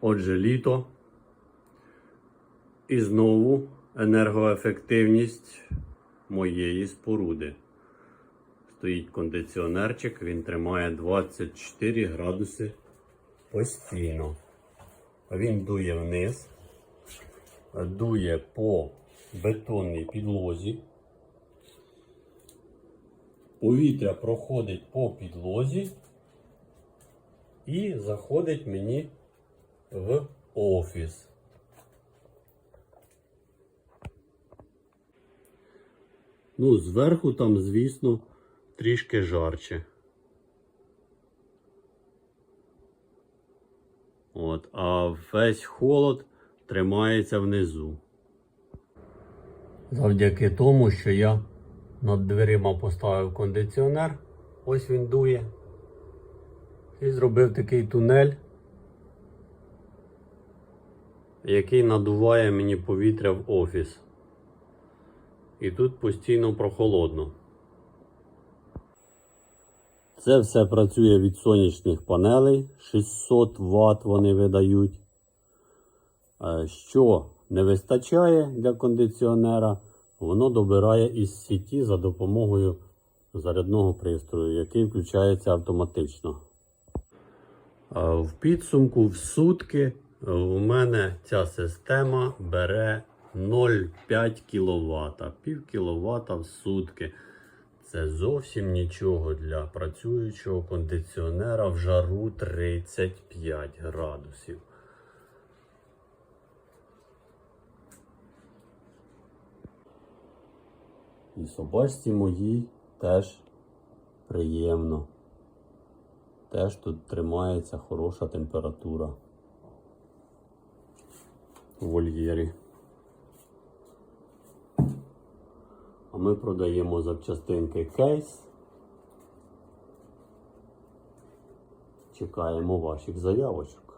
Отже, літо. І знову енергоефективність моєї споруди. Стоїть кондиціонерчик, він тримає 24 градуси постійно. Він дує вниз, дує по бетонній підлозі. Повітря проходить по підлозі і заходить мені в офіс. Ну, зверху там, звісно, трішки жарче. От, а весь холод тримається внизу. Завдяки тому, що я над дверима поставив кондиціонер, ось він дує. І зробив такий тунель, який надуває мені повітря в офіс. І тут постійно прохолодно. Це все працює від сонячних панелей. 600 Вт вони видають. Е, Що не вистачає для кондиціонера, воно добирає із сіті за допомогою зарядного пристрою, який включається автоматично. Е, В підсумку в сутки у мене ця система бере 0,5 кВт, пів кВт в сутки. Це зовсім нічого для працюючого кондиціонера в жару 35 градусів. І собачці моїй теж приємно. Теж тут тримається хороша температура вольєрі. А ми продаємо запчастинки кейс. Чекаємо ваших заявочок.